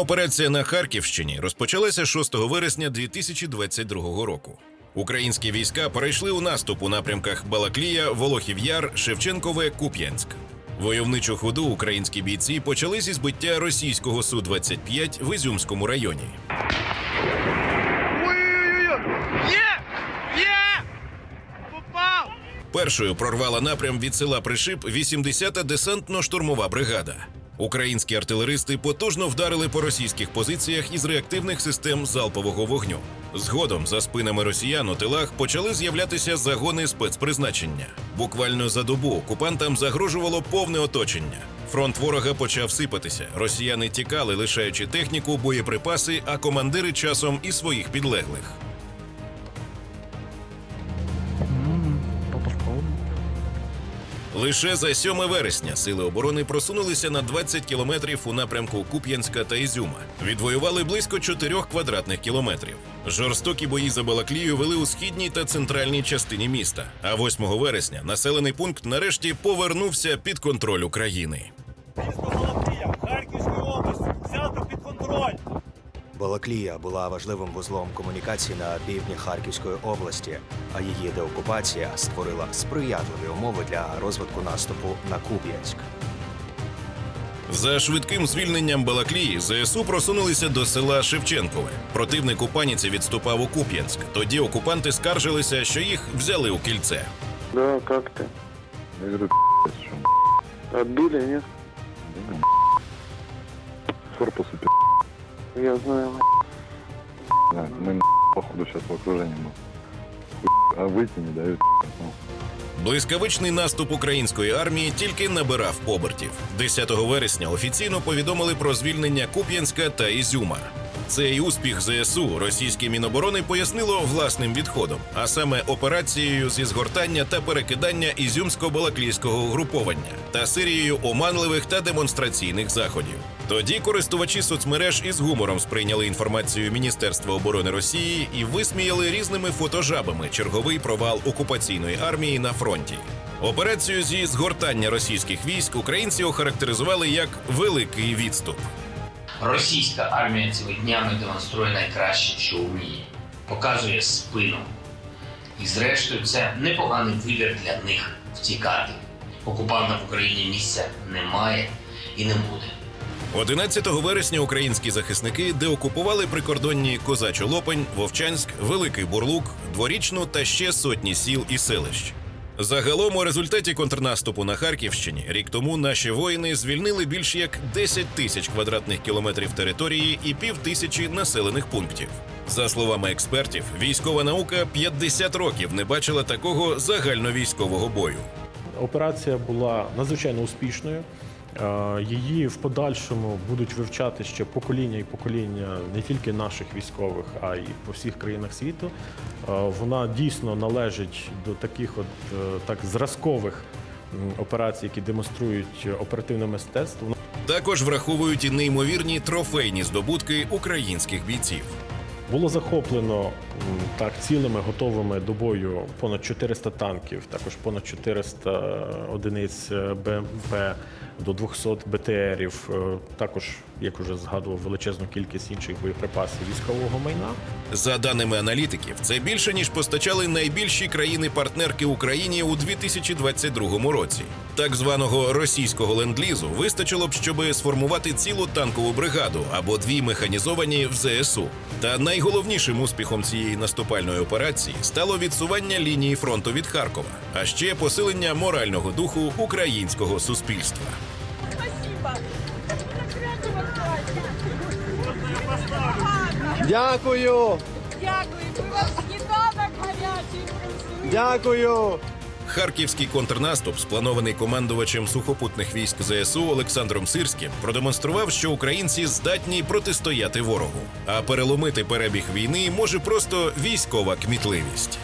Операція на Харківщині розпочалася 6 вересня 2022 року. Українські війська перейшли у наступ у напрямках Балаклія, Волохів Яр, Шевченкове, Куп'янськ. Войовничу ходу українські бійці почали зі збиття російського Су-25 в Ізюмському районі. Першою прорвала напрям від села Пришип 80-та десантно-штурмова бригада. Українські артилеристи потужно вдарили по російських позиціях із реактивних систем залпового вогню. Згодом за спинами росіян у тилах почали з'являтися загони спецпризначення. Буквально за добу окупантам загрожувало повне оточення. Фронт ворога почав сипатися. Росіяни тікали, лишаючи техніку, боєприпаси, а командири часом і своїх підлеглих. Лише за 7 вересня сили оборони просунулися на 20 кілометрів у напрямку Куп'янська та Ізюма. Відвоювали близько 4 квадратних кілометрів. Жорстокі бої за Балаклію вели у східній та центральній частині міста. А 8 вересня населений пункт нарешті повернувся під контроль України. Місто Балаклія, Харківської області, взято під контроль. Балаклія була важливим вузлом комунікації на півдні Харківської області, а її деокупація створила сприятливі умови для розвитку наступу на Куп'янськ. За швидким звільненням Балаклії ЗСУ просунулися до села Шевченкове. Противник у паніці відступав у Куп'янськ. Тоді окупанти скаржилися, що їх взяли у кільце. Да, как ты? Я говорю, «Пи***ц, что, Отбили, блин, корпусу пи***, Я знаю. да, мы на походу сейчас в окружении был. Хуй, А выйти не дают. ну. Блискавичний наступ української армії тільки набирав обертів. 10 вересня офіційно повідомили про звільнення Куп'янська та Ізюма. Цей успіх ЗСУ російське міноборони пояснило власним відходом, а саме операцією зі згортання та перекидання ізюмсько-балаклійського угруповання та серією оманливих та демонстраційних заходів. Тоді користувачі соцмереж із гумором сприйняли інформацію Міністерства оборони Росії і висміяли різними фотожабами черговий провал окупаційної армії на фронті. Операцію зі згортання російських військ українці охарактеризували як великий відступ. Російська армія цими днями демонструє найкраще, що вміє, показує спину. І зрештою, це непоганий вибір для них втікати. Окупантам в Україні місця немає і не буде. 11 вересня українські захисники деокупували прикордонні Козачу Лопань, Вовчанськ, Великий Бурлук, Дворічну та ще сотні сіл і селищ. Загалом, у результаті контрнаступу на Харківщині рік тому наші воїни звільнили більш як 10 тисяч квадратних кілометрів території і пів тисячі населених пунктів. За словами експертів, військова наука 50 років не бачила такого загальновійськового бою. Операція була надзвичайно успішною. Е, Її в подальшому будуть вивчати ще покоління і покоління не тільки наших військових, а й по всіх країнах світу. Е, Вона дійсно належить до таких от е, так зразкових операцій, які демонструють оперативне мистецтво. Також враховують і неймовірні трофейні здобутки українських бійців. Було захоплено так цілими готовими до бою понад 400 танків, також понад 400 одиниць е, БМП, до 200 БТРів. е, Також, як уже згадував, величезну кількість інших боєприпасів військового майна. За даними аналітиків, це більше ніж постачали найбільші країни-партнерки Україні у 2022 році. Так званого російського ленд-лізу вистачило б, щоб сформувати цілу танкову бригаду або дві механізовані в ЗСУ. Та найголовнішим успіхом цієї наступальної операції стало відсування лінії фронту від Харкова, а ще посилення морального духу українського суспільства. Дякую! Дякую. Ми вам сніданок гарячий. Дякую! Харківський контрнаступ, спланований командувачем сухопутних військ ЗСУ Олександром Сирським, продемонстрував, що українці здатні протистояти ворогу, а переломити перебіг війни може просто військова кмітливість.